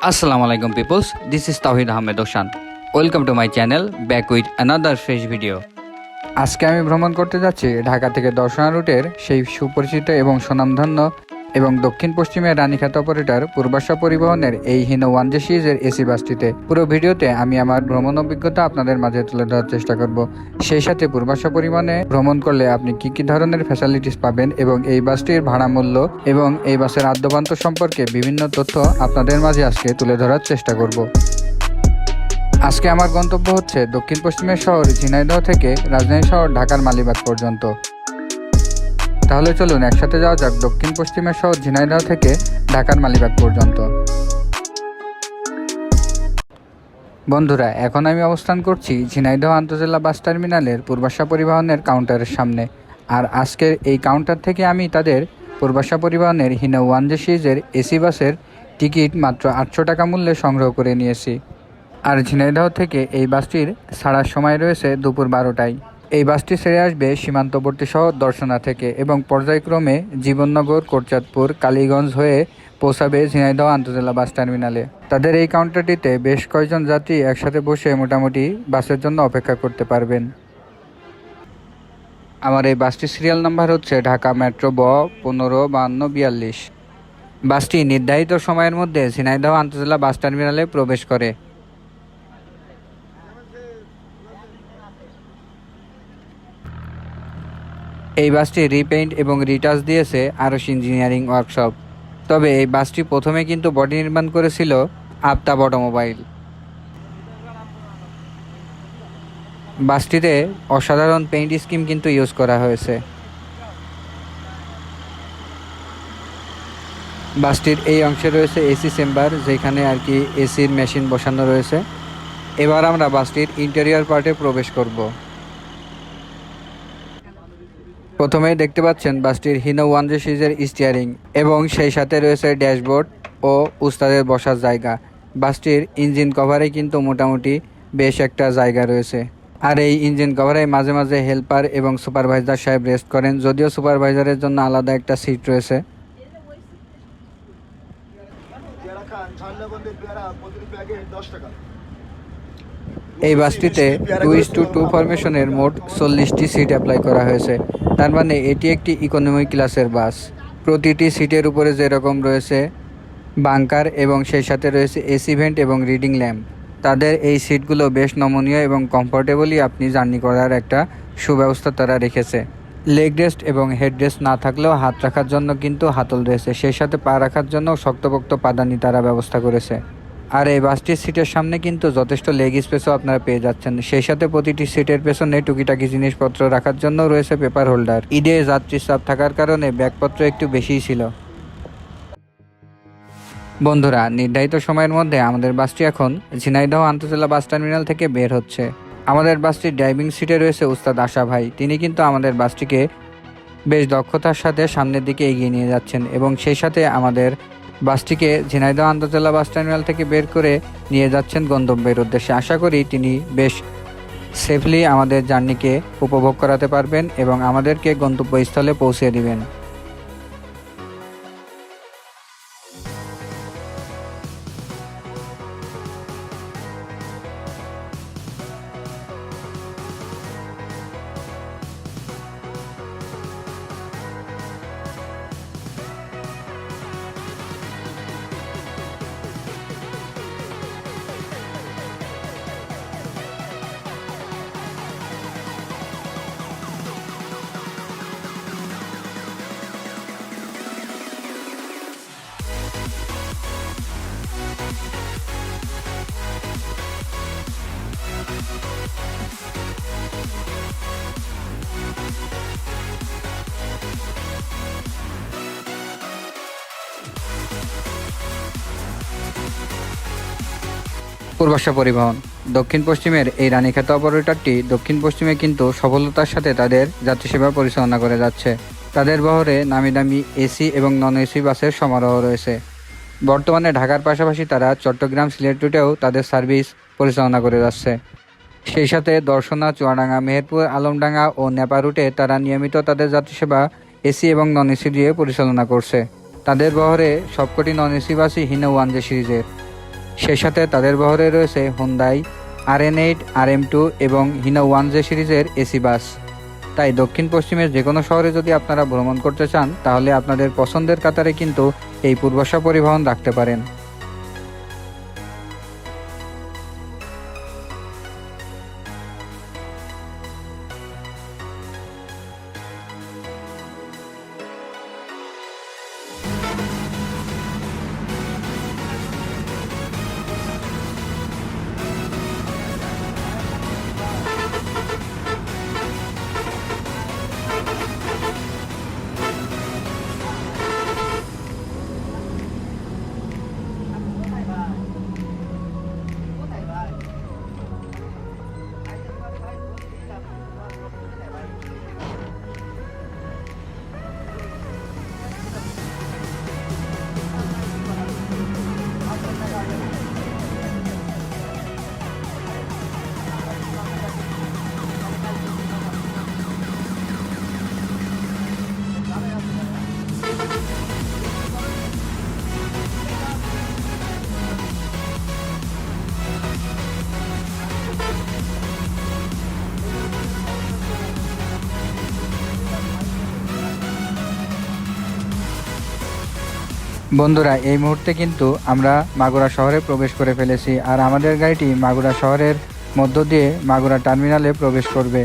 আসসালামু আলাইকুম peoples this is Tahid Ahmed Ocean welcome to my channel back with another fresh video আজকে আমি ভ্রমণ করতে যাচ্ছি ঢাকা থেকে দর্শনা রুটের সেই সুপরিচিত এবং সুনামধন্য এবং দক্ষিণ পশ্চিমের রানীখাত অপারেটর পূর্বাশা পরিবহনের এই হিনো ওয়ান জে সিরিজের এসি বাসটিতে। পুরো ভিডিওতে আমি আমার ভ্রমণ অভিজ্ঞতা আপনাদের মাঝে তুলে ধরার চেষ্টা করব। সেই সাথে পূর্বাশা পরিবহনে ভ্রমণ করলে আপনি কি কি ধরনের ফ্যাসিলিটিস পাবেন এবং এই বাসটির ভাড়া মূল্য এবং এই বাসের আদ্যপান্ত সম্পর্কে বিভিন্ন তথ্য আপনাদের মাঝে আজকে তুলে ধরার চেষ্টা করব। আজকে আমার গন্তব্য হচ্ছে দক্ষিণ পশ্চিমের শহর ঝিনাইদহ থেকে রাজধানী শহর ঢাকার মালিবাগ পর্যন্ত। তাহলে চলুন একসাথে যাওয়া যাক দক্ষিণ, পশ্চিমের শহর ঝিনাইদহ থেকে ঢাকার মালিবাগ পর্যন্ত। বন্ধুরা, এখন আমি অবস্থান করছি ঝিনাইদহ আন্তজেলা বাস টার্মিনালের পূর্বাশা পরিবহনের কাউন্টারের সামনে। আর আজকের এই কাউন্টার থেকে আমি তাদের পূর্বাশা পরিবহনের হিনো ওয়ান জে সিরিজের এসি বাসের টিকিট মাত্র আটশো টাকা মূল্যে সংগ্রহ করে নিয়েছি। আর ঝিনাইদহ থেকে এই বাসটির ছাড়ার সময় রয়েছে দুপুর বারোটায়। এই বাসটি ছেড়ে আসবে সীমান্তবর্তী শহর দর্শনা থেকে এবং পর্যায়ক্রমে জীবননগর, কোটচাঁদপুর, কালীগঞ্জ হয়ে পৌঁছাবে ঝিনাইদহ আন্তজেলা বাস টার্মিনালে। তাদের এই কাউন্টারটিতে বেশ কয়েকজন যাত্রী একসাথে বসে মোটামুটি বাসের জন্য অপেক্ষা করতে পারবেন। আমার এই বাসটির সিরিয়াল নাম্বার হচ্ছে ঢাকা মেট্রো ব পনেরো বাহান্ন বিয়াল্লিশ। বাসটি নির্ধারিত সময়ের মধ্যে ঝিনাইদহ আন্তজেলা বাস টার্মিনালে প্রবেশ করে। এই বাসটি রিপেইন্ট এবং রিটাচ দিয়েছে আরস ইঞ্জিনিয়ারিং ওয়ার্কশপ। তবে এই বাসটি প্রথমে কিন্তু বডি নির্মাণ করেছিল আফতাব অটোমোবাইল। বাসটিতে অসাধারণ পেইন্ট স্কিম কিন্তু ইউজ করা হয়েছে। বাসটির এই অংশে রয়েছে এসি চেম্বার, যেখানে আর কি এসির মেশিন বসানো রয়েছে। এবার আমরা বাসটির ইন্টেরিয়র পার্টে প্রবেশ করব। প্রথমেই দেখতে পাচ্ছেন বাসটির হিনো ওয়ান জে সিরিজের স্টিয়ারিং এবং সেই সাথে রয়েছে ড্যাশবোর্ড ও উস্তাদের বসার জায়গা। বাসটির ইঞ্জিন কভারে কিন্তু মোটামুটি বেশ একটা জায়গা রয়েছে। আর এই ইঞ্জিন কভারে মাঝে মাঝে হেল্পার এবং সুপারভাইজার সাহেব রেস্ট করেন, যদিও সুপারভাইজারের জন্য আলাদা একটা সিট রয়েছে। এই বাসটিতে টু ইস টু টু ফরমেশনের মোট চল্লিশটি সিট অ্যাপ্লাই করা হয়েছে। তার মানে এটি একটি ইকোনমি ক্লাসের বাস। প্রতিটি সিটের উপরে যেরকম রয়েছে বাংকার এবং সেই সাথে রয়েছে এসি ভেন্ট এবং রিডিং ল্যাম্প তাদের এই সিটগুলো বেশ নমনীয় এবং কমফোর্টেবলি আপনি জার্নি করার একটা সুব্যবস্থা তারা রেখেছে। লেগ রেস্ট এবং হেড রেস্ট না থাকলেও হাত রাখার জন্য কিন্তু হাতল রয়েছে। সেই সাথে পা রাখার জন্য শক্তপোক্ত পাদানি তারা ব্যবস্থা করেছে। আর এই বাসটির সিটের সামনে কিন্তু যথেষ্ট লেগ স্পেসও আপনারা পেয়ে যাচ্ছেন। সেই সাথে প্রতিটি সিটের পেছনে টুকিটাকি জিনিসপত্র রাখার জন্য রয়েছে পেপার হোল্ডার ঈদে যাত্রী চাপ থাকার কারণে ব্যাগপত্র একটু বেশিই ছিল। বন্ধুরা, নির্ধারিত সময়ের মধ্যে আমাদের বাসটি এখন ঝিনাইদহ আন্তজেলা বাস টার্মিনাল থেকে বের হচ্ছে। আমাদের বাসটির ড্রাইভিং সিটে রয়েছে উস্তাদ আশা ভাই। তিনি কিন্তু আমাদের বাসটিকে বেশ দক্ষতার সাথে সামনের দিকে এগিয়ে নিয়ে যাচ্ছেন এবং সেই সাথে আমাদের বাসটিকে ঝিনাইদহ আন্তজেলা বাস টার্মিনাল থেকে বের করে নিয়ে যাচ্ছেন গন্তব্যের উদ্দেশ্যে। আশা করি তিনি বেশ সেফলি আমাদের জার্নিকে উপভোগ করাতে পারবেন এবং আমাদেরকে গন্তব্যস্থলে পৌঁছে দিবেন। পূর্বাশা পরিবহন। দক্ষিণ পশ্চিমের এই রানীখাত অপারেটরটি দক্ষিণ পশ্চিমে কিন্তু সফলতার সাথে তাদের যাত্রী সেবা পরিচালনা করে যাচ্ছে। তাদের বহরে নামি দামি এসি এবং নন এসি বাসের সমারোহ রয়েছে। বর্তমানে ঢাকার পাশাপাশি তারা চট্টগ্রাম সিলেট রুটেও তাদের সার্ভিস পরিচালনা করে যাচ্ছে। সেই সাথে দর্শনা, চুয়াডাঙ্গা, মেহেরপুর, আলমডাঙ্গা ও নেপা রুটে তারা নিয়মিত তাদের যাত্রী সেবা এসি এবং নন এসি দিয়ে পরিচালনা করছে। তাদের বহরে সবকটি নন এসি বাসই হিনো ওয়ান জে সিরিজের। সেই সাথে তাদের বহরে রয়েছে Hyundai R N eight R M two এবং হিনা ওয়ান জে সিরিজের এসি বাস। তাই দক্ষিণ পশ্চিমের যে কোনো শহরে যদি আপনারা ভ্রমণ করতে চান, তাহলে আপনাদের পছন্দের কাতারে কিন্তু এই পূর্বাশা পরিবহন রাখতে পারেন। বন্ধুরা, এই মুহূর্তে কিন্তু আমরা মাগুরা শহরে প্রবেশ করে ফেলেছি আর আমাদের গাড়িটি মাগুরা শহরের মধ্য দিয়ে মাগুরা টার্মিনালে প্রবেশ করবে।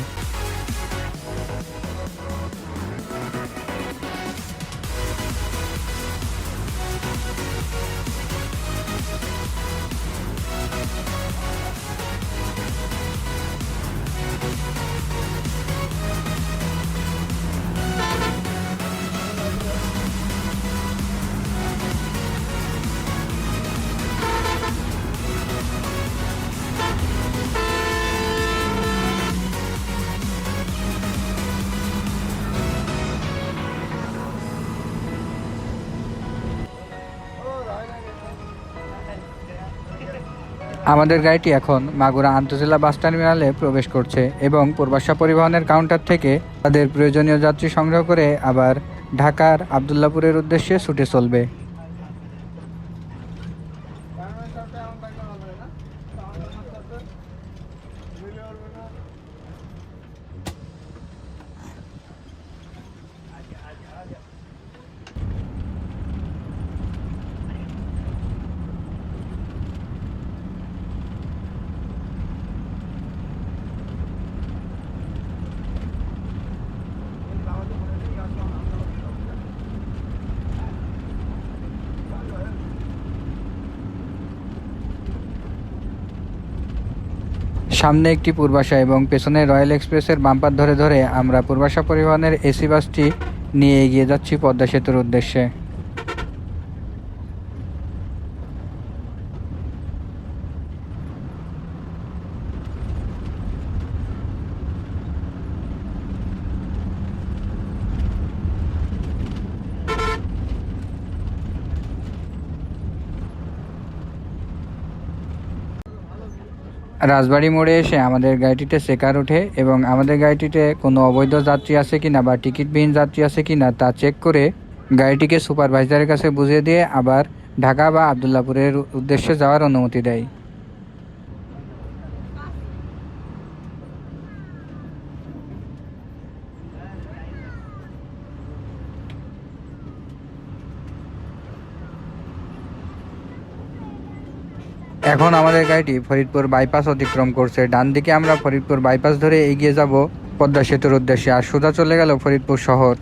আমাদের গাড়িটি এখন মাগুরা আন্তজেলা বাস টার্মিনালে প্রবেশ করছে এবং পূর্বাশা পরিবহনের কাউন্টার থেকে তাদের প্রয়োজনীয় যাত্রী সংগ্রহ করে আবার ঢাকার আবদুল্লাপুরের উদ্দেশ্যে ছুটে চলবে। সামনে একটি পূর্বাশা এবং পেছনে রয়্যাল এক্সপ্রেসের বাম্পার ধরে ধরে আমরা পূর্বাশা পরিবহনের এসি বাসটি নিয়ে এগিয়ে যাচ্ছি পদ্মা সেতুর উদ্দেশ্যে। রাজবাড়ি মোড়ে এসে আমাদের গাড়িটিতে চেকার ওঠে এবং আমাদের গাড়িটিতে কোনো অবৈধ যাত্রী আছে কিনা বা টিকিটবিহীন যাত্রী আছে কিনা তা চেক করে গাড়িটিকে সুপারভাইজারের কাছে বুঝিয়ে দিয়ে আবার ঢাকা বা আবদুল্লাপুরের উদ্দেশ্যে যাওয়ার অনুমতি দেয়। এখন আমাদের গাড়িটি ফরিদপুর বাইপাস অতিক্রম করছে। ডান দিকে আমরা ফরিদপুর বাইপাস ধরে এগিয়ে যাব পদ্মা সেতুর উদ্দেশ্যে। আর সোজা চলে গেল ফরিদপুর শহর।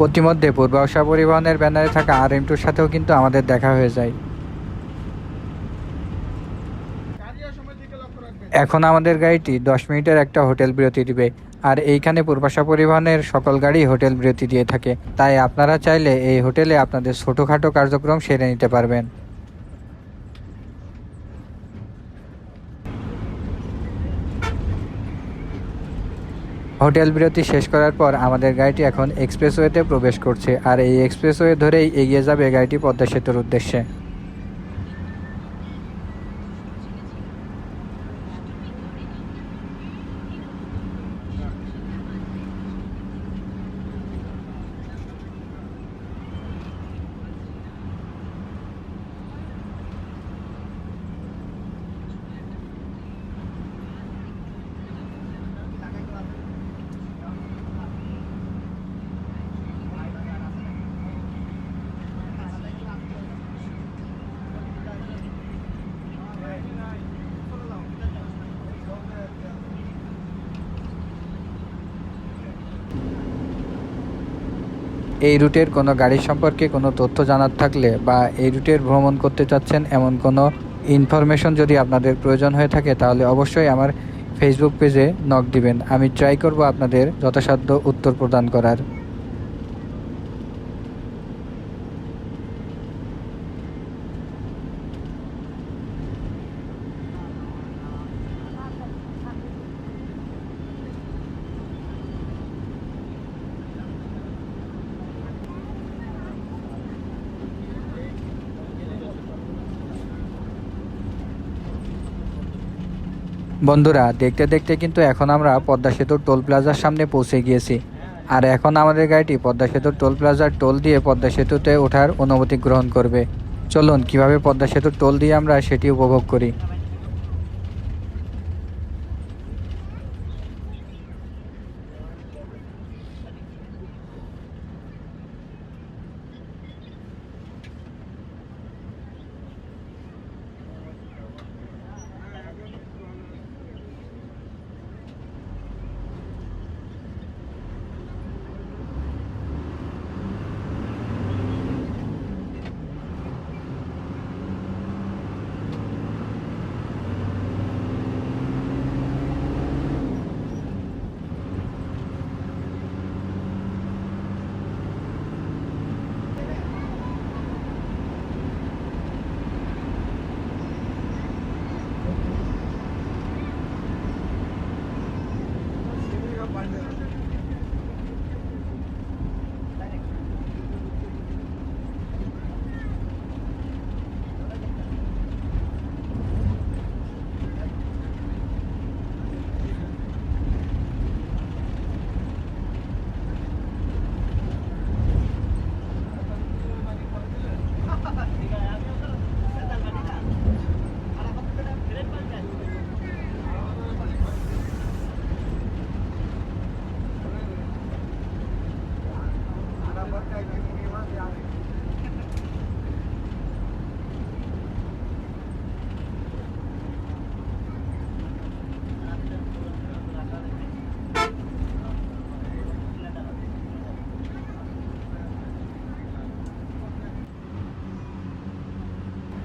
প্রতিমধ্যে পূর্বাসা পরিবহনের ব্যানারে থাকা আর এম টুর সাথেও কিন্তু আমাদের দেখা হয়ে যায়। এখন আমাদের গাড়িটি দশ মিনিটের একটা হোটেল বিরতি দিবে, আর এইখানে পূর্বাশা পরিবহনের সকল গাড়ি হোটেল বিরতি দিয়ে থাকে। তাই আপনারা চাইলে এই হোটেলে আপনাদের ছোটোখাটো কার্যক্রম সেরে নিতে পারবেন। হোটেল বিরতি শেষ করার পর আমাদের গাড়িটি এখন এক্সপ্রেসওয়েতে প্রবেশ করছে, আর এই এক্সপ্রেসওয়ে ধরেই এগিয়ে যাবে গাড়িটি পদ্মা সেতুর উদ্দেশ্যে। এই রুটের কোনো গাড়ি সম্পর্কে কোনো তথ্য জানার থাকলে বা এই রুটের ভ্রমণ করতে চাচ্ছেন এমন কোনো ইনফরমেশন যদি আপনাদের প্রয়োজন হয়ে থাকে, তাহলে অবশ্যই আমার ফেসবুক পেজে নক দিবেন। আমি ট্রাই করব আপনাদের যথাসাধ্য উত্তর প্রদান করার। বন্ধুরা, দেখতে দেখতে কিন্তু এখন আমরা পদ্মা সেতুর টোল প্লাজার সামনে পৌঁছে গিয়েছি। আর এখন আমাদের গাড়িটি পদ্মা সেতুর টোল প্লাজার টোল দিয়ে পদ্মা সেতুতে ওঠার অনুমতি গ্রহণ করবে। চলুন, কীভাবে পদ্মা সেতুর টোল দিয়ে আমরা সেটি উপভোগ করি।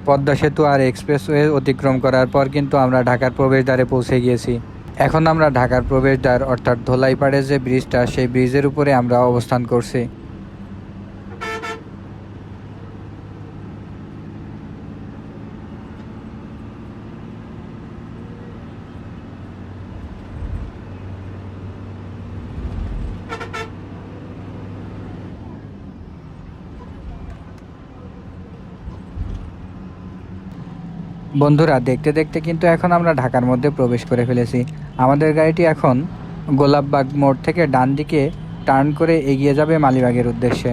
পদ্মা সেতু আর এক্সপ্রেসওয়ে অতিক্রম করার পর কিন্তু আমরা ঢাকার প্রবেশদ্বারে পৌঁছে গিয়েছি। এখন আমরা ঢাকার প্রবেশদ্বার, অর্থাৎ ধোলাইপাড়ে যে ব্রিজটা, সেই ব্রিজের উপরে আমরা অবস্থান করছি। বন্ধুরা, দেখতে দেখতে কিন্তু এখন আমরা ঢাকার মধ্যে প্রবেশ করে ফেলেছি। আমাদের গাড়িটি এখন গোলাপবাগ মোড় থেকে ডান দিকে টার্ন করে এগিয়ে যাবে মালিবাগের উদ্দেশ্যে।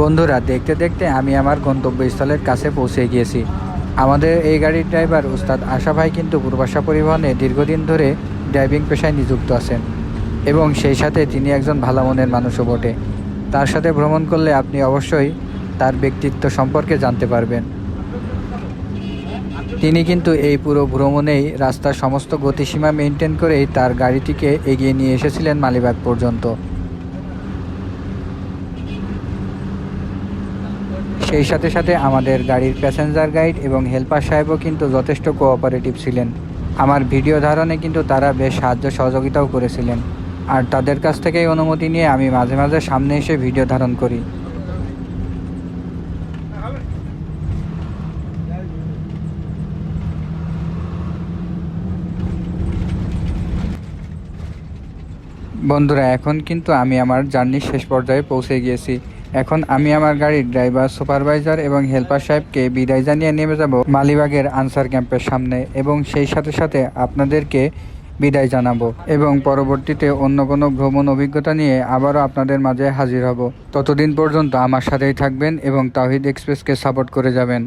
বন্ধুরা, দেখতে দেখতে আমি আমার গন্তব্যস্থলের কাছে পৌঁছে গিয়েছি। আমাদের এই গাড়ির ড্রাইভার উস্তাদ আশা ভাই কিন্তু পূর্বাশা পরিবহনে দীর্ঘদিন ধরে ড্রাইভিং পেশায় নিযুক্ত আছেন এবং সেই সাথে তিনি একজন ভালো মনের মানুষও বটে। তার সাথে ভ্রমণ করলে আপনি অবশ্যই তার ব্যক্তিত্ব সম্পর্কে জানতে পারবেন। তিনি কিন্তু এই পুরো ভ্রমণেই রাস্তার সমস্ত গতিসীমা মেনটেন করেই তার গাড়িটিকে এগিয়ে নিয়ে এসেছিলেন মালিবাগ পর্যন্ত। সেই সাথে সাথে আমাদের গাড়ির প্যাসেঞ্জার গাইড এবং হেল্পার সাহেবও কিন্তু যথেষ্ট কোঅপারেটিভ ছিলেন। আমার ভিডিও ধারণে কিন্তু তারা বেশ সাহায্য সহযোগিতাও করেছিলেন। আর তাদের কাছ থেকেই অনুমতি নিয়ে আমি মাঝে মাঝে সামনে এসে ভিডিও ধারণ করি। বন্ধুরা, এখন কিন্তু আমি আমার জার্নির শেষ পর্যায়ে পৌঁছে গিয়েছি। এখন আমি আমার গাড়ির ড্রাইভার, সুপারভাইজার এবং হেল্পার সাহেবকে বিদায় জানিয়ে নেমে যাব মালিবাগের আনসার ক্যাম্পের সামনে এবং সেই সাথে সাথে আপনাদেরকে বিদায় জানাব এবং পরবর্তীতে অন্য কোনো ভ্রমণ অভিজ্ঞতা নিয়ে আবারও আপনাদের মাঝে হাজির হব। ততদিন পর্যন্ত আমার সাথেই থাকবেন এবং তাহিদ এক্সপ্রেসকে সাপোর্ট করে যাবেন।